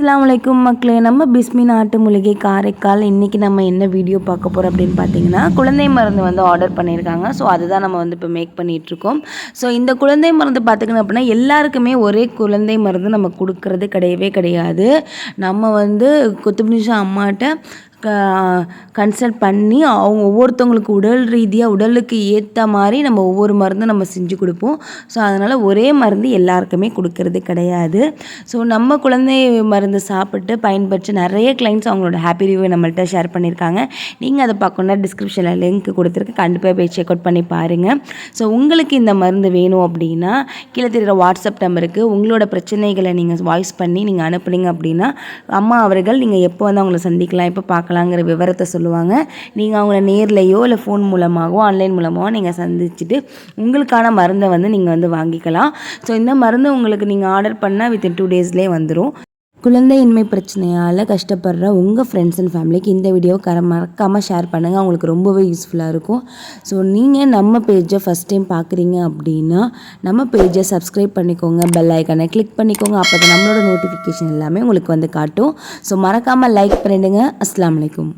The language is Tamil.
அஸ்லாம் வலைக்கும் மக்களே நம்ம பிஸ்மி நாட்டு மூலிகை காரைக்கால். இன்றைக்கி நம்ம என்ன வீடியோ பார்க்க போகிறோம் அப்படின்னு பார்த்தீங்கன்னா குழந்தை மருந்து வந்து ஆர்டர் பண்ணியிருக்காங்க. ஸோ அதுதான் நம்ம வந்து இப்போ மேக் பண்ணிகிட்ருக்கோம். ஸோ இந்த குழந்தை மருந்து பார்த்துக்கணும் அப்படின்னா எல்லாருக்குமே ஒரே குழந்தை மருந்து நம்ம கொடுக்கறது கிடையவே கிடையாது. நம்ம வந்து குத்துப்னிஷா அம்மாட்ட கன்சல்ட் பண்ணி அவங்க ஒவ்வொருத்தவங்களுக்கு உடல் ரீதியாக உடலுக்கு ஏற்ற மாதிரி நம்ம ஒவ்வொரு மருந்தும் நம்ம செஞ்சு கொடுப்போம். ஸோ அதனால் ஒரே மருந்து எல்லாருக்குமே கொடுக்கறது கிடையாது. ஸோ நம்ம குழந்தை மருந்து சாப்பிட்டு பயன்பெற்று நிறைய கிளைண்ட்ஸ் அவங்களோட ஹாப்பி ரிவ்யூ நம்மள்கிட்ட ஷேர் பண்ணியிருக்காங்க நீங்கள் அதை பார்க்கணுன்னா டிஸ்கிரிப்ஷனில் லிங்க் கொடுத்துருக்கு. கண்டிப்பாக போய் செக் அவுட் பண்ணி பாருங்கள் ஸோ உங்களுக்கு இந்த மருந்து வேணும் அப்படின்னா கீழே தெரிகிற வாட்ஸ்அப் நம்பருக்கு உங்களோட பிரச்சனைகளை நீங்கள் வாய்ஸ் பண்ணி நீங்கள் அனுப்புனீங்க அப்படின்னா அம்மா அவர்கள் நீங்கள் எப்போ வந்து அவங்கள சந்திக்கலாம் இப்போ பார்க்க பார்க்கலாங்கிற விவரத்தை சொல்லுவாங்க. நீங்கள் அவங்கள நேர்லேயோ இல்லை ஃபோன் மூலமாகவோ ஆன்லைன் மூலமாகவோ நீங்கள் சந்திச்சுட்டு உங்களுக்கான மருந்தை வந்து நீங்கள் வந்து வாங்கிக்கலாம். ஸோ இந்த மருந்து உங்களுக்கு நீங்கள் ஆர்டர் பண்ணால் வித்தின் டூ டேஸ்லேயே வந்துடும் குழந்தையின்மை பிரச்சனையால் கஷ்டப்படுற உங்கள் ஃப்ரெண்ட்ஸ் அண்ட் ஃபேமிலிக்கு இந்த வீடியோவை கர மறக்காமல் ஷேர் பண்ணுங்கள் அவங்களுக்கு ரொம்பவே யூஸ்ஃபுல்லாக இருக்கும். ஸோ நீங்கள் நம்ம பேஜை ஃபஸ்ட் டைம் பார்க்குறீங்க அப்படின்னா நம்ம பேஜை சப்ஸ்கிரைப் பண்ணிக்கோங்க. பெல் ஐக்கனை கிளிக் பண்ணிக்கோங்க. அப்போ தான் நம்மளோட நோட்டிஃபிகேஷன் எல்லாமே உங்களுக்கு வந்து காட்டும். ஸோ மறக்காமல் லைக் பண்ணிவிடுங்க அஸ்லாம் வலைக்கும்.